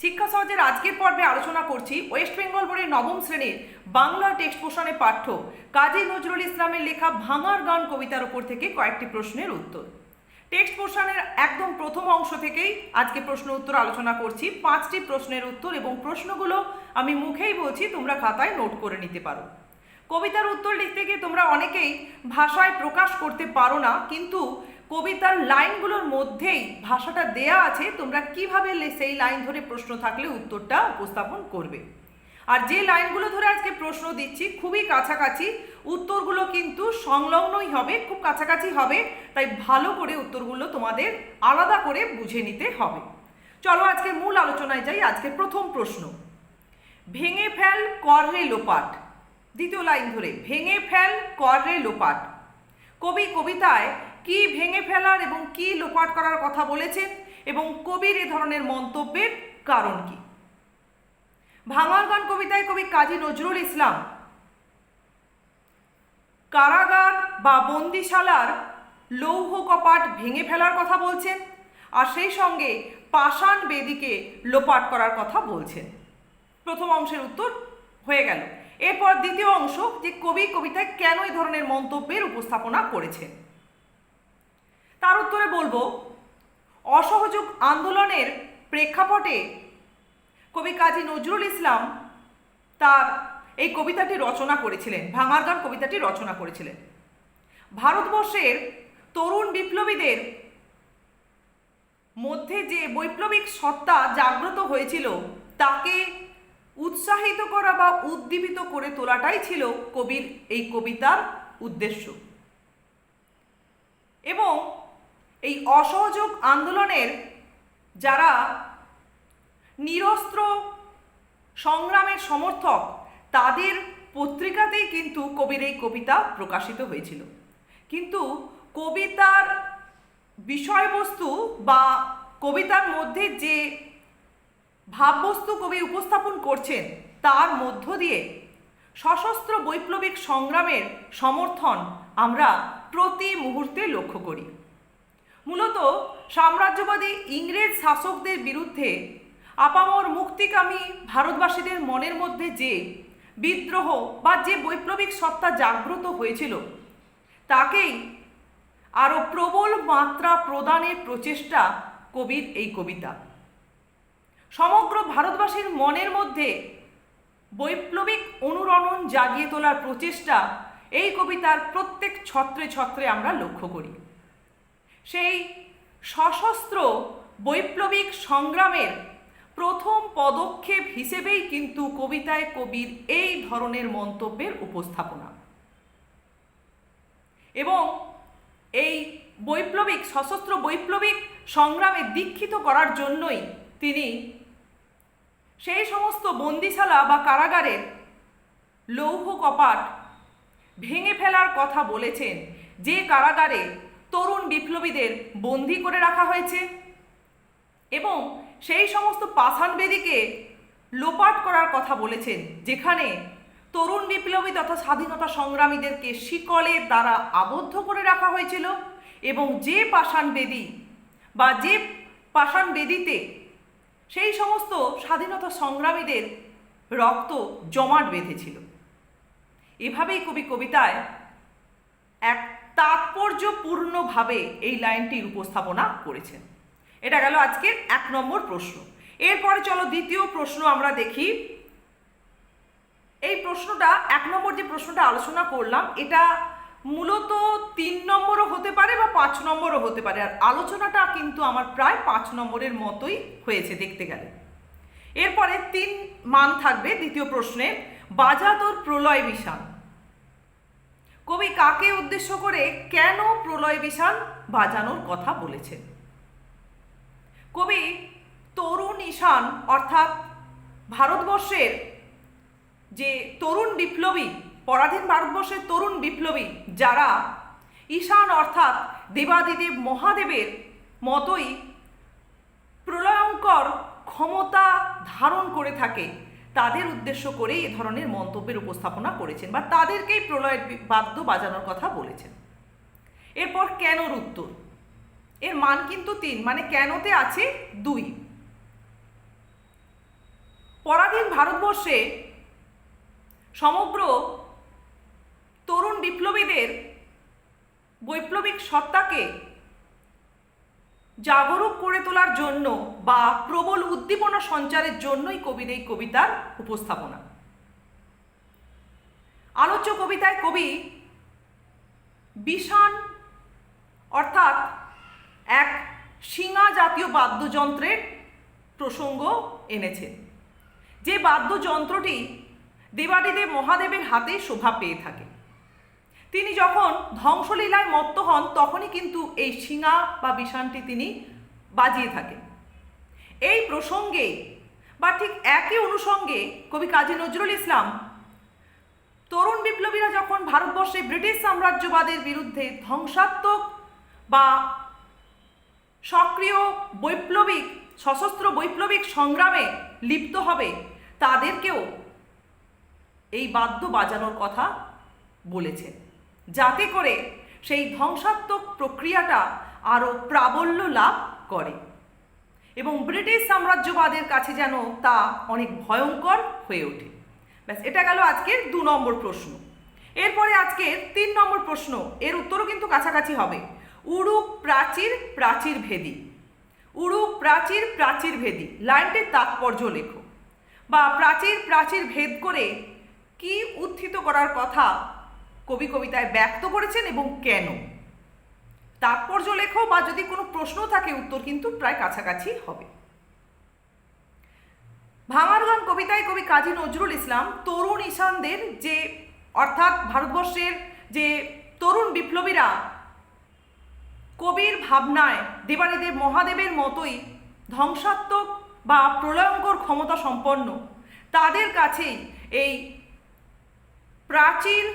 শিক্ষা সহজের আজকের পর্বে আলোচনা করছি ওয়েস্ট বেঙ্গল বোর্ডের নবম শ্রেণির বাংলা টেক্সট পোষণে পাঠ্য কাজী নজরুল ইসলামের লেখা ভাঙার গান কবিতার ওপর থেকে কয়েকটি প্রশ্নের উত্তর। টেক্সট পোষণের একদম প্রথম অংশ থেকেই আজকে প্রশ্ন উত্তর আলোচনা করছি। পাঁচটি প্রশ্নের উত্তর এবং প্রশ্নগুলো আমি মুখেই বলছি, তোমরা খাতায় নোট করে নিতে পারো। কবিতার উত্তর লিখতে গিয়ে তোমরা অনেকেই ভাষায় প্রকাশ করতে পারো না, কিন্তু কবিতার লাইনগুলোর মধ্যেই ভাষাটা দেয়া আছে, তোমরা কীভাবে সেই লাইন ধরে প্রশ্ন থাকলে উত্তরটা উপস্থাপন করবে। আর যে লাইনগুলো ধরে আজকে প্রশ্ন দিচ্ছি খুবই কাছাকাছি, উত্তরগুলো কিন্তু সংলগ্নই হবে, খুব কাছাকাছি হবে, তাই ভালো করে উত্তরগুলো তোমাদের আলাদা করে বুঝে নিতে হবে। চলো আজকে মূল আলোচনায় যাই, আজকে প্রথম প্রশ্ন। ভেঙে ফেল কররে লোপাট। দ্বিতীয় লাইন ধরে, ভেঙে ফেল কররে লোপাট। কবি, কবিতায় কি ভেঙে ফেলার এবং কি লোপাট করার কথা বলেছেন এবং কবির এ ধরনের মন্তব্যের কারণ কি? ভাঙার গান কবিতায় কবি কাজী নজরুল ইসলাম, কারাগার বা বন্দিশালার লৌহ কপাট ভেঙে ফেলার কথা বলছেন, আর সেই সঙ্গে পাষাণ বেদিকে লোপাট করার কথা বলছেন। প্রথম অংশের উত্তর হয়ে গেল। এরপর দ্বিতীয় অংশ যে কবি কবিতায় কেন এই ধরনের মন্তব্যের উপস্থাপনা করেছেন। উত্তরে বলব, অসহযোগ আন্দোলনের প্রেক্ষাপটে কবি কাজী নজরুল ইসলাম তার এই কবিতাটি রচনা করেছিলেন, ভাঙার গান কবিতাটি রচনা করেছিলেন। ভারতবর্ষের তরুণ বিপ্লবীদের মধ্যে যে বৈপ্লবিক সত্তা জাগ্রত হয়েছিল, তাকে উৎসাহিত করা বা উদ্দীপিত করে তোলাটাই ছিল কবির এই কবিতার উদ্দেশ্য। এবং এই অসহযোগ আন্দোলনের যারা নিরস্ত্র সংগ্রামের সমর্থক, তাদের পত্রিকাতেই কিন্তু কবির এই কবিতা প্রকাশিত হয়েছিল। কিন্তু কবিতার বিষয়বস্তু বা কবিতার মধ্যে যে ভাববস্তু কবি উপস্থাপন করছেন, তার মধ্য দিয়ে সশস্ত্র বৈপ্লবিক সংগ্রামের সমর্থন আমরা প্রতি মুহূর্তে লক্ষ্য করি। মূলত সাম্রাজ্যবাদী ইংরেজ শাসকদের বিরুদ্ধে আপামর মুক্তিকামী ভারতবাসীদের মনের মধ্যে যে বিদ্রোহ বা যে বৈপ্লবিক সত্তা জাগ্রত হয়েছিল, তাকেই আরও প্রবল মাত্রা প্রদানের প্রচেষ্টা কবির এই কবিতা। সমগ্র ভারতবাসীর মনের মধ্যে বৈপ্লবিক অনুরণন জাগিয়ে তোলার প্রচেষ্টা এই কবিতার প্রত্যেক ছত্রে ছত্রে আমরা লক্ষ্য করি। সেই সশস্ত্র বৈপ্লবিক সংগ্রামের প্রথম পদক্ষেপ হিসেবেই কিন্তু কবিতায় কবির এই ধরনের মন্তব্যের উপস্থাপনা। এবং এই বৈপ্লবিক, সশস্ত্র বৈপ্লবিক সংগ্রামে দীক্ষিত করার জন্যই তিনি সেই সমস্ত বন্দিশালা বা কারাগারের লৌহ কপাট ভেঙে ফেলার কথা বলেছেন যে কারাগারে তরুণ বিপ্লবীদের বন্দি করে রাখা হয়েছে এবং সেই সমস্ত পাষাণ বেদিকে লোপাট করার কথা বলেছেন, যেখানে তরুণ বিপ্লবী তথা স্বাধীনতা সংগ্রামীদেরকে শিকলের দ্বারা আবদ্ধ করে রাখা হয়েছিল এবং যে পাষাণ বেদি বা যে পাষাণ বেদিতে সেই সমস্ত স্বাধীনতা সংগ্রামীদের রক্ত জমাট বেঁধেছিল। এভাবেই কবি কবিতায় এক তাৎপর্যপূর্ণভাবে এই লাইনটির উপস্থাপনা করেছেন। এটা গেল আজকের এক নম্বর প্রশ্ন। এরপরে চলো দ্বিতীয় প্রশ্ন আমরা দেখি। এই প্রশ্নটা, এক নম্বর যে প্রশ্নটা আলোচনা করলাম, এটা মূলত তিন নম্বরও হতে পারে বা পাঁচ নম্বরও হতে পারে। আর আলোচনাটা কিন্তু আমার প্রায় পাঁচ নম্বরের মতোই হয়েছে দেখতে গেলে। এরপরে তিন মান থাকবে দ্বিতীয় প্রশ্নে বাজা তোর প্রলয় বিষাণ কবি কাকে উদ্দেশ্য করে কেন প্রলয় বিষাণ বাজানোর কথা বলেছেন? কবি তরুণ ঈশান অর্থাৎ ভারতবর্ষের যে তরুণ বিপ্লবী, পরাধীন ভারতবর্ষের তরুণ বিপ্লবী যারা, ঈশান অর্থাৎ দেবাদিদেব মহাদেবের মতোই প্রলয়ঙ্কর ক্ষমতা ধারণ করে থাকে। তাদের উদ্দেশ্য করেই এ ধরনের মন্তব্যের উপস্থাপনা করেছেন বা তাদেরকেই প্রলয়ের বাদ্য বাজানোর কথা বলেছেন। এরপর কেনর উত্তর। এর মান কিন্তু তিন মানে কেনতে আছে দুই। পরাধীন ভারতবর্ষে সমগ্র তরুণ বিপ্লবীদের বৈপ্লবিক সত্তাকে জাগরুক করে তোলার জন্য বা প্রবল উদ্দীপনা সঞ্চারের জন্যই কবির এই কবিতার উপস্থাপনা। আলোচ্য কবিতায় কবি বিষাণ অর্থাৎ এক শিঙা জাতীয় বাদ্যযন্ত্রের প্রসঙ্গ এনেছেন যে বাদ্যযন্ত্রটি দেবাদিদেব মহাদেবের হাতে শোভা পেয়ে থাকে। তিনি যখন ধ্বংসলীলায় মত্ত হন, তখনই কিন্তু এই শিঙা বা বিষানটি তিনি বাজিয়ে থাকেন। এই প্রসঙ্গে বা ঠিক একই অনুষঙ্গে কবি কাজী নজরুল ইসলাম তরুণ বিপ্লবীরা যখন ভারতবর্ষে ব্রিটিশ সাম্রাজ্যবাদের বিরুদ্ধে ধ্বংসাত্মক বা সক্রিয় বৈপ্লবিক, সশস্ত্র বৈপ্লবিক সংগ্রামে লিপ্ত হবে, তাদেরকেও এই বাদ্য বাজানোর কথা বলেছেন। যাতে করে সেই ধ্বংসাত্মক প্রক্রিয়াটা আরও প্রাবল্য লাভ করে। এবং ব্রিটিশ সাম্রাজ্যবাদের কাছে যেন তা অনেক ভয়ঙ্কর হয়ে ওঠে। ব্যাস, এটা গেল আজকের দু নম্বর প্রশ্ন। এরপরে আজকের তিন নম্বর প্রশ্ন, এর উত্তরও কিন্তু কাছাকাছি হবে। উড়ুক প্রাচীর প্রাচীর ভেদি। উড়ুক প্রাচীর প্রাচীর ভেদি, লাইনটির তাৎপর্য লেখো। বা প্রাচীর প্রাচীর ভেদ করে কি উত্থিত করার কথা কবি কবিতায় ব্যক্ত করেছেন এবং কেন? তাৎপর্য লেখো বা যদি কোনো প্রশ্ন থাকে, উত্তর কিন্তু প্রায় কাছাকাছি হবে। ভাঙার গান কবিতায় কবি কাজী নজরুল ইসলাম তরুণ ঈশানদের যে, অর্থাৎ ভারতবর্ষের যে তরুণ বিপ্লবীরা কবির ভাবনায় দেবাদিদেব মহাদেবের মতোই ধ্বংসাত্মক বা প্রলয়ঙ্কর ক্ষমতা সম্পন্ন, তাদের কাছেই এই প্রাচীর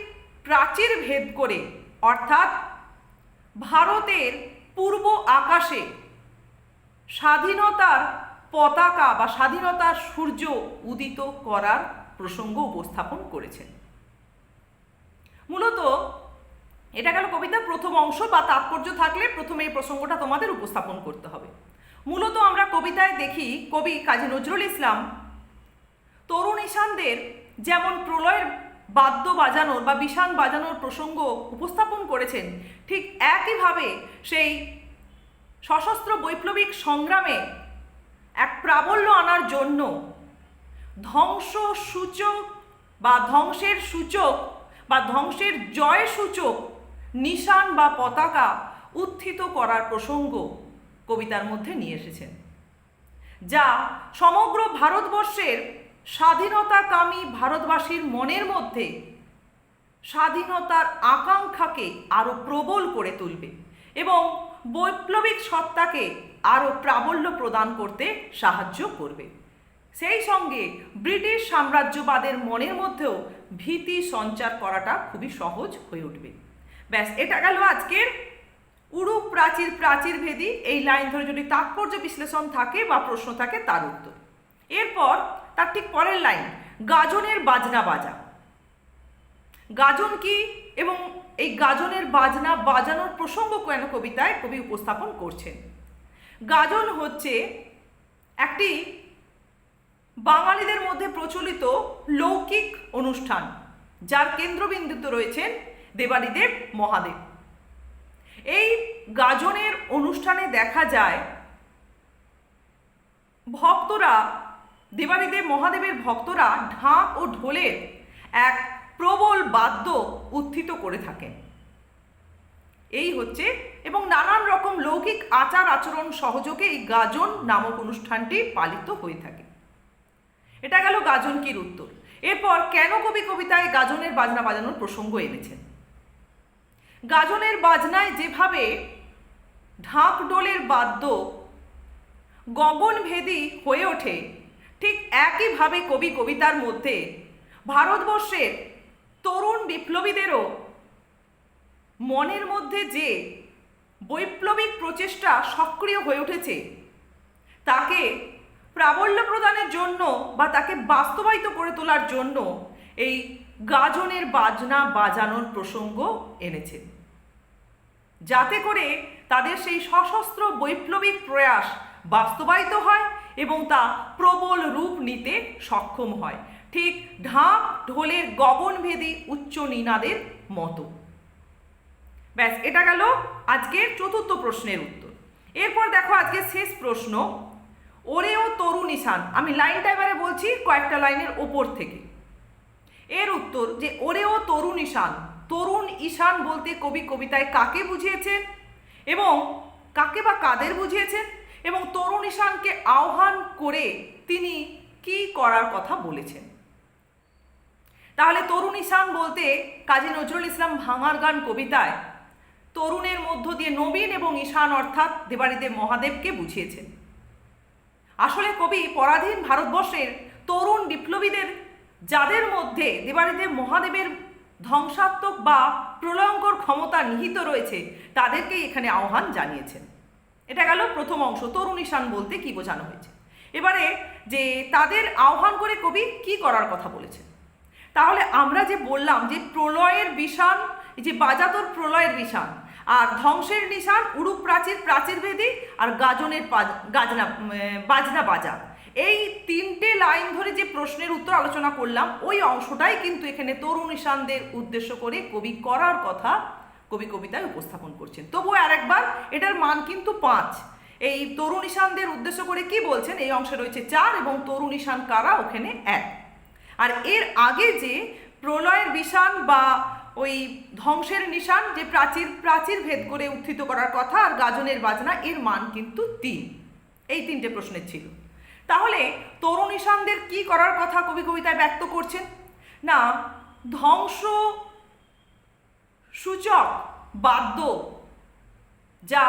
প্রাচীর ভেদ করে, অর্থাৎ ভারতের পূর্ব আকাশে স্বাধীনতার পতাকা বা স্বাধীনতার সূর্য উদিত করার প্রসঙ্গ উপস্থাপন করেছেন। মূলত এটা গেল কবিতার প্রথম অংশ বা তাৎপর্য থাকলে প্রথমে এই প্রসঙ্গটা তোমাদের উপস্থাপন করতে হবে। মূলত আমরা কবিতায় দেখি কবি কাজী নজরুল ইসলাম, তরুণ ঈশানদের যেমন প্রলয়ের বাদ্য বাজানোর বা বিষাণ বাজানোর প্রসঙ্গ উপস্থাপন করেছেন। ঠিক একইভাবে সেই সশস্ত্র বৈপ্লবিক সংগ্রামে এক প্রাবল্য আনার জন্য ধ্বংস সূচক বা ধ্বংসের সূচক বা ধ্বংসের জয় সূচক নিশান বা পতাকা উত্থিত করার প্রসঙ্গ কবিতার মধ্যে নিয়ে এসেছেন, যা সমগ্র ভারতবর্ষের স্বাধীনতাকামী ভারতবাসীর মনের মধ্যে স্বাধীনতার আকাঙ্ক্ষাকে আরও প্রবল করে তুলবে এবং বৈপ্লবিক সত্তাকে আরও প্রাবল্য প্রদান করতে সাহায্য করবে। সেই সঙ্গে ব্রিটিশ সাম্রাজ্যবাদের মনের মধ্যেও ভীতি সঞ্চার করাটা খুবই সহজ হয়ে উঠবে। ব্যাস, এটা গেল আজকের উড়ুক প্রাচীর প্রাচীর ভেদি এই লাইন ধরে যদি তাৎপর্য বিশ্লেষণ থাকে বা প্রশ্ন থাকে তার উত্তর। এরপর তার ঠিক পরের লাইন, গাজনের বাজনা বাজা। গাজন কি এবং এই গাজনের বাজনা বাজানোর প্রসঙ্গ কেন কবিতায় কবি উপস্থাপন করছেন? গাজন হচ্ছে একটি বাঙালিদের মধ্যে প্রচলিত লৌকিক অনুষ্ঠান, যার কেন্দ্রবিন্দুতে রয়েছেন দেবাদিদেব মহাদেব। এই গাজনের অনুষ্ঠানে দেখা যায়, ভক্তরা দেবাদিদেব মহাদেবের ভক্তরা ঢাক ও ঢোলের এক প্রবল বাদ্য উত্থিত করে থাকেন। এই হচ্ছে এবং নানান রকম লৌকিক আচার আচরণ সহযোগে এই গাজন নামক অনুষ্ঠানটি পালিত হয়ে থাকে। এটা গেল গাজন কির উত্তর। এরপর কেন কবি কবিতায় গাজনের বাজনা বাজানোর প্রসঙ্গ এনেছেন? গাজনের বাজনায় যেভাবে ঢাক ডোলের বাদ্য গগনভেদী হয়ে ওঠে ঠিক একইভাবে কবি কবিতার মধ্যে ভারতবর্ষের তরুণ বিপ্লবীদেরও মনের মধ্যে যে বৈপ্লবিক প্রচেষ্টা সক্রিয় হয়ে উঠেছে, তাকে প্রাবল্য প্রদানের জন্য বা তাকে বাস্তবায়িত করে তোলার জন্য এই গাজনের বাজনা বাজানোর প্রসঙ্গ এনেছেন যাতে করে তাদের সেই সশস্ত্র বৈপ্লবিক প্রয়াস বাস্তবায়িত হয় এবং তা প্রবল রূপ নিতে সক্ষম হয়। ঠিক ঢাক ঢোলের গগনভেদী উচ্চ নিনাদের মতো। ব্যাস, এটা গেল আজকের চতুর্থ প্রশ্নের উত্তর। এরপর দেখো আজকে শেষ প্রশ্ন। ওরেও তরুণ ঈশান আমি লাইনটা এবারে বলছি কয়েকটা লাইনের ওপর থেকে। এর উত্তর যে ওরেও তরুণ ঈশান তরুণ ঈশান বলতে কবি কবিতায় কাকে বুঝিয়েছেন এবং কাকে বা কাদের বুঝিয়েছেন? এবং তরুণ ঈশানকে আহ্বান করে তিনি কি করার কথা বলেছেন। তাহলে তরুণ ঈশান বলতে কাজী নজরুল ইসলাম ভাঙার গান কবিতায় তরুণের মধ্য দিয়ে নবীন এবং ঈশান অর্থাৎ দেবারিদেব মহাদেবকে বুঝিয়েছেন। আসলে কবি পরাধীন ভারতবর্ষের তরুণ বিপ্লবীদের যাদের মধ্যে দেবারিদেব মহাদেবের ধ্বংসাত্মক বা প্রলয়ঙ্কর ক্ষমতা নিহিত রয়েছে, তাদেরকেই এখানে আহ্বান জানিয়েছেন। এটা গেল প্রথম অংশ, তরুণ ঈশান বলতে কি বোঝানো হয়েছে। এবারে যে তাদের আহ্বান করে কবি কি করার কথা বলেছেন? তাহলে আমরা যে বললাম যে প্রলয়ের এই যে বাজাতর প্রলয়ের বিষাণ আর ধ্বংসের নিশান উড়ুক প্রাচীর প্রাচীর ভেদি আর গাজনের গাজনা বাজনা বাজা, এই তিনটে লাইন ধরে যে প্রশ্নের উত্তর আলোচনা করলাম, ওই অংশটাই কিন্তু এখানে তরুণ ঈশানদের উদ্দেশ্য করে কবি করার কথা কবি কবিতায় উপস্থাপন করছেন। তবুও আরেকবার, এটার মান কিন্তু পাঁচ। এই তরুণ ঈশানদের উদ্দেশ্য করে কি বলছেন? এই অংশে রয়েছে চার এবং তরুণ ঈশান কারা? ওখানে এক। আর এর আগে যে প্রলয়ের বিষাণ বা ওই ধ্বংসের নিশান, যে প্রাচীর প্রাচীর ভেদ করে উত্থিত করার কথা আর গাজনের বাজনা, এর মান কিন্তু তিন। এই তিনটে প্রশ্নের ছিল। তাহলে তরুণ ঈশানদের কি করার কথা কবি কবিতায় ব্যক্ত করছেন? না, ধ্বংস সূচক, বাদ্য, যা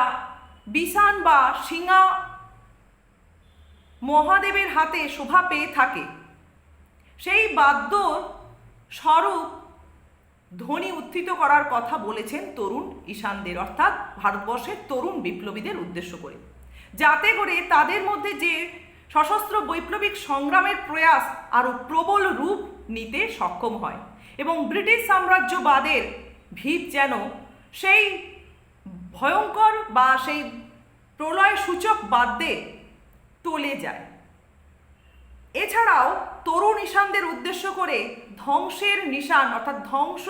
বিষাণ বা শিঙা মহাদেবের হাতে শোভা পেয়ে থাকে। সেই বাদ্য স্বরূপ ধ্বনি উত্থিত করার কথা বলেছেন তরুণ ঈশানদের, অর্থাৎ ভারতবর্ষের তরুণ বিপ্লবীদের উদ্দেশ্য করে। যাতে করে তাদের মধ্যে যে সশস্ত্র বৈপ্লবিক সংগ্রামের প্রয়াস আরও প্রবল রূপ নিতে সক্ষম হয় এবং ব্রিটিশ সাম্রাজ্যবাদের ভিত যেন সেই ভয়ঙ্কর বা সেই প্রলয় সূচক বাদ্যে টলে যায়। এছাড়াও তরুণ ঈশানদের উদ্দেশ্য করে ধ্বংসের নিশান, অর্থাৎ ধ্বংস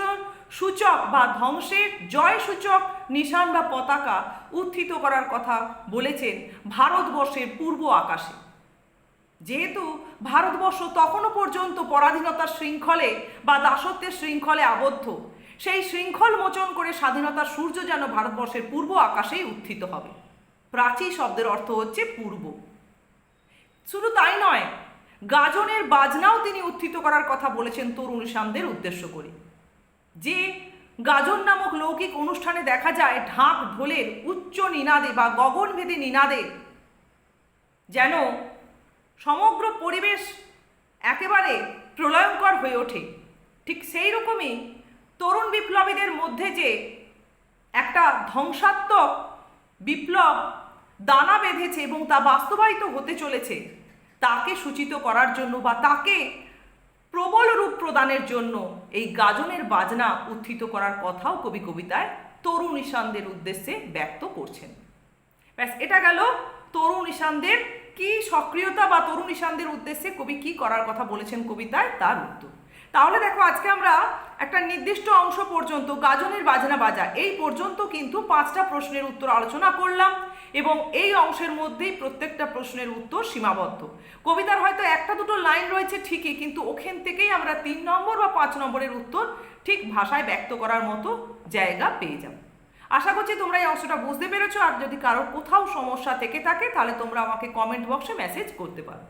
সূচক বা ধ্বংসের জয় সূচক নিশান বা পতাকা উত্থিত করার কথা বলেছেন ভারতবর্ষের পূর্ব আকাশে। যেহেতু ভারতবর্ষ তখনও পর্যন্ত পরাধীনতার শৃঙ্খলে বা দাসত্বের শৃঙ্খলে আবদ্ধ সেই শৃঙ্খল মোচন করে স্বাধীনতার সূর্য যেন ভারতবর্ষের পূর্ব আকাশেই উত্থিত হবে। প্রাচী শব্দের অর্থ হচ্ছে পূর্ব। শুধু তাই নয়, গাজনের বাজনাও তিনি উত্থিত করার কথা বলেছেন তরুণ ঈশানদের উদ্দেশ্য করে। যে গাজন নামক লৌকিক অনুষ্ঠানে দেখা যায় ঢাক ঢোলের উচ্চ নিনাদে বা গগনভেদী নিনাদে যেন সমগ্র পরিবেশ একেবারে প্রলয়ঙ্কর হয়ে ওঠে। ঠিক সেই রকমই তরুণ বিপ্লবীদের মধ্যে যে একটা ধ্বংসাত্মক বিপ্লব দানা বেঁধেছে এবং তা বাস্তবায়িত হতে চলেছে, তাকে সূচিত করার জন্য বা তাকে প্রবল রূপ প্রদানের জন্য এই গাজনের বাজনা উত্থিত করার কথাও কবি কবিতায় তরুণ ঈশানদের উদ্দেশ্যে ব্যক্ত করছেন। ব্যাস, এটা গেল তরুণ ঈশানদের কি সক্রিয়তা বা তরুণ ঈশানদের উদ্দেশ্যে কবি কি করার কথা বলেছেন কবিতায়, তার উত্তর। তাহলে দেখো আজকে আমরা একটা নির্দিষ্ট অংশ পর্যন্ত গাজনের বাজনা বাজা। এই পর্যন্ত কিন্তু পাঁচটা প্রশ্নের উত্তর আলোচনা করলাম এবং এই অংশের মধ্যেই প্রত্যেকটা প্রশ্নের উত্তর সীমাবদ্ধ। কবিতার হয়তো একটা দুটো লাইন রয়েছে ঠিকই, কিন্তু ওখান থেকেই আমরা তিন নম্বর বা পাঁচ নম্বরের উত্তর ঠিক ভাষায় ব্যক্ত করার মতো জায়গা পেয়ে যাব। আশা করছি তোমরা এই অংশটা বুঝতে পেরেছ, আর যদি কারোর কোথাও সমস্যা থেকে থাকে, তাহলে তোমরা আমাকে কমেন্ট বক্সে মেসেজ করতে পারো।